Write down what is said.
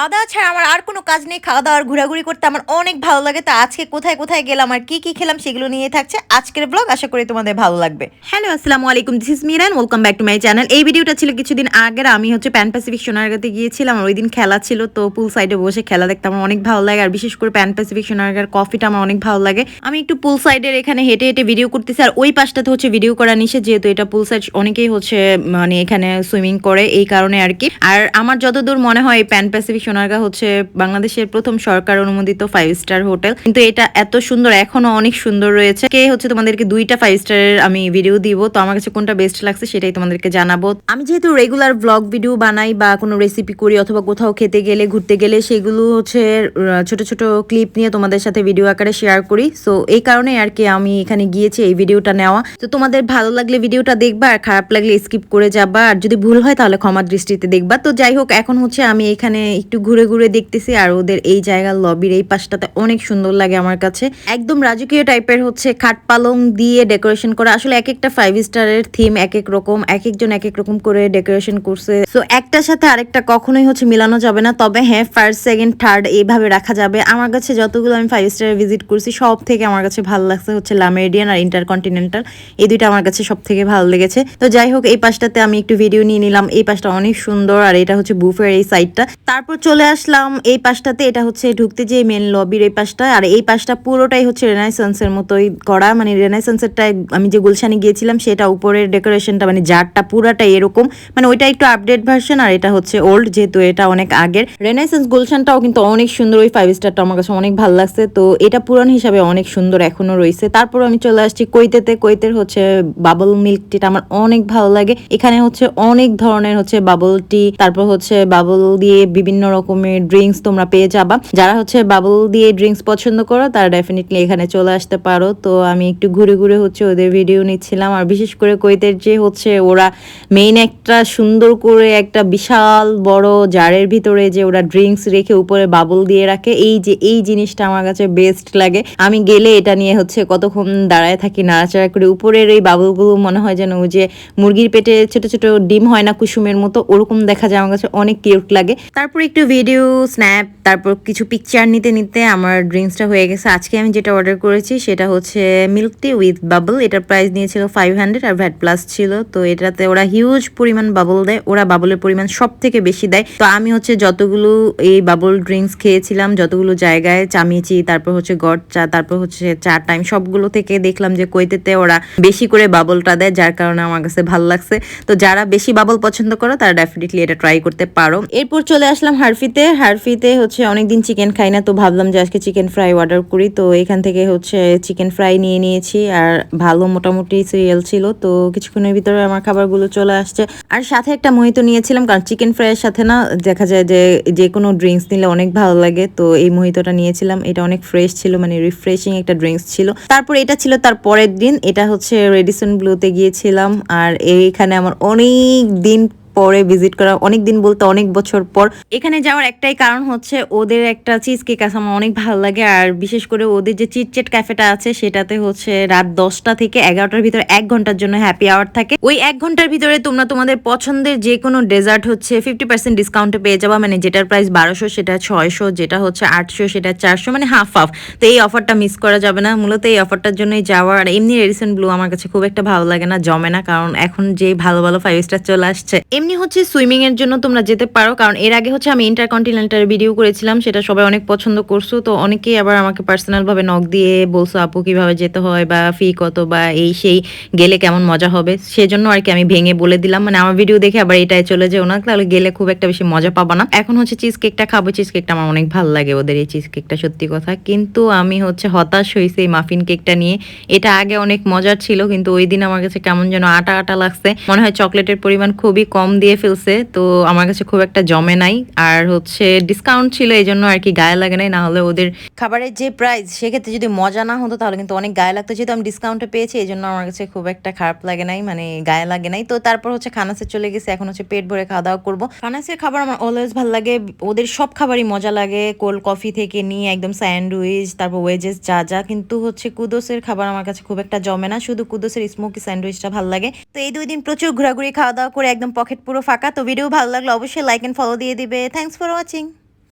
খাওয়া দাওয়া ছাড়া আমার আর কোনো কাজ নেই। খাওয়া দাওয়ার ঘোরাঘুরি করতে আমার অনেক ভালো লাগে। তো আজকে কোথায় কোথায় গেলাম আর কি কি খেলাম সেগুলো নিয়ে থাকছে আজকের ব্লগ আশা করি তোমাদের ভালো লাগবে। হ্যালো আসসালামু আলাইকুম। This is Miran welcome back to my channel এই ভিডিওটা ছিল কিছুদিন আগের। আমি হচ্ছে প্যান প্যাসিফিক সোনারগাঁতে গিয়েছিলাম আর ওই দিন খেলা ছিল। তো পুল সাইডে বসে খেলা দেখতে আমার অনেক ভালো লাগে। আর বিশেষ করে প্যান প্যাসিফিক সোনারগাঁর কফিটা আমার অনেক ভালো লাগে। আমি একটু পুল সাইডের এখানে হেঁটে হেঁটে ভিডিও করতেছি। আর ওই পাশটাতে হচ্ছে ভিডিও করা নিষেধ। যেহেতু এটা পুল সাইড অনেকেই হচ্ছে মানে এখানে সুইমিং করে। এই কারণে আর কি। আর আমার যতদূর মনে হয় প্যান প্যাসিফিক সোনারগাঁ হচ্ছে বাংলাদেশের প্রথম সরকার অনুমোদিত ফাইভ স্টার হোটেল কিন্তু এটা এত সুন্দর, এখনও অনেক সুন্দর রয়েছে। কে হচ্ছে তোমাদেরকে দুইটা ফাইভ স্টারের আমি ভিডিও দিব, তো আমার কাছে কোনটা বেস্ট লাগছে সেটাই তোমাদেরকে জানাব। আমি যেহেতু রেগুলার ব্লগ ভিডিও বানাই বা কোনো রেসিপি করি অথবা কোথাও খেতে গেলে, ঘুরতে গেলে, সেগুলো হচ্ছে ছোট ছোট ক্লিপ নিয়ে তোমাদের সাথে ভিডিও আকারে শেয়ার করি। সো এই কারণে আর কি আমি এখানে গিয়েছি এই ভিডিওটা নেওয়া। তো তোমাদের ভালো লাগলে ভিডিওটা দেখবা, আর খারাপ লাগলে স্কিপ করে যাবা। আর যদি ভুল হয় তাহলে ক্ষমা দৃষ্টিতে দেখবা। তো যাই হোক, এখন হচ্ছে আমি এখানে একটু ঘুরে ঘুরে দেখতেছি আর ওদের এই জায়গার লবির এই পাশটাতে অনেক সুন্দর লাগে আমার কাছে। একদম রাজকীয় টাইপের হচ্ছে খাট পালং দিয়ে ডেকোরেশন করা। আসলে এক একটা ফাইভ স্টারের থিম এক এক রকম এক একজন এক এক রকম করে ডেকোরেশন করছে। সো একটার সাথে আরেকটা কখনোই হচ্ছে মিলানো যাবে না। তবে হ্যাঁ ফার্স্ট সেকেন্ড থার্ড এইভাবে রাখা যাবে। আমার কাছে যতগুলো আমি ফাইভ স্টারে ভিজিট করছি সব থেকে আমার কাছে ভালো লাগছে হচ্ছে লামেরিডিয়ান আর ইন্টারকন্টিনেন্টাল এই দুইটা আমার কাছে সব থেকে ভালো লেগেছে। তো যাই হোক, এই পাশটাতে আমি একটু ভিডিও নিয়ে নিলাম। এই পাশটা অনেক সুন্দর আর এটা হচ্ছে বুফের এই সাইডটা তারপর চলে আসলাম। এই পাশটাতে এটা হচ্ছে ঢুকতে যে মেন লবির এই পাশটা। আর এই পাশটা পুরোটাই হচ্ছে রেনাইসেন্সের মতোই করা। মানে রেনাইসেন্সেরটাই আমি যে গুলশানে গিয়েছিলাম, সেটা উপরের ডেকোরেশনটা মানে জারটা পুরাটাই এরকম। মানে ওইটা একটু আপডেট ভার্সন আর এটা হচ্ছে ওল্ড যেহেতু এটা অনেক আগের। রেনাইসেন্স গুলশানটাও কিন্তু অনেক সুন্দর। ওই ফাইভ স্টারটা আমার কাছে অনেক ভালো লাগছে। তো এটা পুরান হিসাবে অনেক সুন্দর এখনও রয়েছে। তারপর আমি চলে আসছি কৈতেতে। কৈতের হচ্ছে বাবল মিল্ক টিটা আমার অনেক ভালো লাগে। এখানে হচ্ছে অনেক ধরনের হচ্ছে বাবল টি তারপর হচ্ছে বাবল দিয়ে বিভিন্ন রকমের ড্রিঙ্কস তোমরা পেয়ে যাবা। যারা হচ্ছে বাবল দিয়ে ড্রিঙ্কস পছন্দ করো, তারা ডেফিনেটলি এখানে চলে আসতে পারো। তো আমি একটু ঘুরে ঘুরে হচ্ছে ওদের ভিডিও নিচ্ছিলাম। আর বিশেষ করে কৈতের যে হচ্ছে ওরা মেইন একটা সুন্দর করে একটা বিশাল বড় জারের ভিতরে যে ওরা ড্রিঙ্কস রেখে উপরে বাবল দিয়ে রাখে, এই যে, এই জিনিসটা আমার কাছে বেস্ট লাগে। আমি গেলে এটা নিয়ে হচ্ছে কতক্ষণ দাঁড়ায় থাকি নাড়াচাড়া করে, উপরের এই বাবলগুলো মনে হয় যেন ওই যে মুরগির পেটে ছোট ছোট ডিম হয় না কুসুমের মতো, ওরকম দেখা যায়, আমার কাছে অনেক কিউট লাগে। তারপর একটু ভিডিও স্ন্যাপ তারপর কিছু পিকচার নিতে নিতে আমার ড্রিঙ্কসটা হয়ে গেছে। আজকে আমি যেটা অর্ডার করেছি সেটা হচ্ছে মিল্ক টি উইথ বাবল এটার প্রাইস নিয়েছিল ফাইভ হান্ড্রেড আর ভ্যাট প্লাস ছিল। তো এটাতে ওরা হিউজ পরিমাণ বাবল দেয়। ওরা বাবলের পরিমাণ সব থেকে বেশি দেয়। তো আমি হচ্ছে যতগুলো এই বাবল ড্রিঙ্কস খেয়েছিলাম, যতগুলো জায়গায় চামিয়েছি, তারপর হচ্ছে গড় চা, তারপর হচ্ছে চা টাইম সবগুলো থেকে দেখলাম যে কৈতেতে ওরা বেশি করে বাবলটা দেয়, যার কারণে আমার কাছে ভালো লাগছে। তো যারা বেশি বাবল পছন্দ করো, তারা ডেফিনেটলি এটা ট্রাই করতে পারো। এরপর চলে আসলাম হারফিতে হারফিতে হচ্ছে অনেকদিন চিকেন খাই না, তো ভাবলাম যে আজকে চিকেন ফ্রাই অর্ডার করি, তো এখান থেকে হচ্ছে চিকেন ফ্রাই নিয়ে নিয়েছি আর ভালো মোটামুটি সিরিয়াল ছিল, তো কিছুক্ষণের ভিতরে আমার খাবারগুলো চলে আসছে। আর সাথে একটা মোহিত নিয়েছিলাম, কারণ চিকেন ফ্রাইয়ের সাথে না দেখা যায় যে যে কোনো ড্রিঙ্কস নিলে অনেক ভালো লাগে, তো এই মোহিতটা নিয়েছিলাম, এটা অনেক ফ্রেশ ছিল মানে রিফ্রেশিং একটা ড্রিঙ্কস ছিল। তারপর এটা ছিল তার পরের দিন, এটা হচ্ছে রেডিসন ব্লুতে গিয়েছিলাম, আর এইখানে আমার অনেক দিন পরে ভিজিট করা অনেক দিন বলতে অনেক বছর পর। এখানে যাওয়ার একটাই কারণ হচ্ছে ওদের একটা চিজ কেক আছে, আমার অনেক ভালো লাগে। আর বিশেষ করে ওদের যে চিটচেট ক্যাফেটা আছে, সেটাতে হচ্ছে রাত দশটা থেকে এগারোটার ভিতরে এক ঘণ্টার জন্য হ্যাপি আওয়ার থাকে। ওই এক ঘণ্টার ভিতরে তোমরা তোমাদের পছন্দের যে কোনো ডেজার্ট হচ্ছে ফিফটি পার্সেন্ট ডিসকাউন্টে পেয়ে যাবা। মানে যেটার প্রাইস বারোশো, সেটা ছয়শো, যেটা হচ্ছে আটশো, সেটা চারশো মানে হাফ হাফ তো এই অফারটা মিস করা যাবে না। মূলত এই অফারটার জন্যই যাওয়া আর এমনি রেডিসন ব্লু আমার কাছে খুব একটা ভালো লাগে না, জমে না। কারণ এখন যে ভালো ভালো ফাইভ স্টার চলে আসছে, এমনি হচ্ছে সুইমিং এর জন্য তোমরা যেতে পারো, কারণ এর আগে হচ্ছে আমি ইন্টারকন্টিনেন্টাল ভিডিও করেছিলাম, সেটা সবাই অনেক পছন্দ করছ, তো অনেকেই আবার আমাকে পার্সোনাল ভাবে নক দিয়ে বলছো, আপু, কীভাবে যেতে হয় বা ফি কত বা এই সেই গেলে কেমন মজা হবে? সেজন্য আর কি আমি ভেঙে বলে দিলাম মানে আমার ভিডিও দেখে আবার এটাই চলে যেও না, তাহলে গেলে খুব একটা বেশি মজা পাবা না। এখন হচ্ছে চিজ কেকটা খাব চিজ কেকটা আমার অনেক ভালো লাগে ওদের এই চিজ কেকটা সত্যি কথা। কিন্তু আমি হচ্ছে হতাশ হয়েছি এই মাফিন কেকটা নিয়ে। এটা আগে অনেক মজার ছিল, কিন্তু ওই দিন আমার কাছে কেমন যেন আটা আটা লাগছে। মনে হয় চকলেটের পরিমাণ খুবই কম দিয়ে ফেলছে, তো আমার কাছে খুব একটা জমে নাই। আর হচ্ছে ডিসকাউন্ট ছিল এই জন্য আর কি গায়ে লাগে নাই, না হলে ওদের খাবারের যে প্রাইস সেক্ষেত্রে যদি মজা না হতো তাহলে কিন্তু অনেক গায়ে লাগতো। যেহেতু আমি ডিসকাউন্টে পেয়েছি, এই জন্য আমার কাছে খুব একটা খারাপ লাগে নাই মানে গায়ে লাগে নাই। তো তারপর হচ্ছে খানাসে চলে গেছে, এখন হচ্ছে পেট ভরে খাওয়া দাওয়া করব। খানাসের খাবার আমার অলওয়েজ ভালো লাগে, ওদের সব খাবারই মজা লাগে। কোল্ড কফি থেকে নিয়ে একদম স্যান্ডউইচ তারপর ওয়েজেস যা যা। কিন্তু হচ্ছে কুদোসের খাবার আমার কাছে খুব একটা জমে না, শুধু কুদোসের স্মোকি স্যান্ডউইচটা ভালো লাগে। তো এই দুই দিন প্রচুর ঘোরাঘুরি খাওয়া দাওয়া করে একদম পকেট পুরো ফাঁকা, তো ভিডিও ভালো লাগলে অবশ্যই লাইক অ্যান্ড ফলো দিয়ে দিবে। Thanks for watching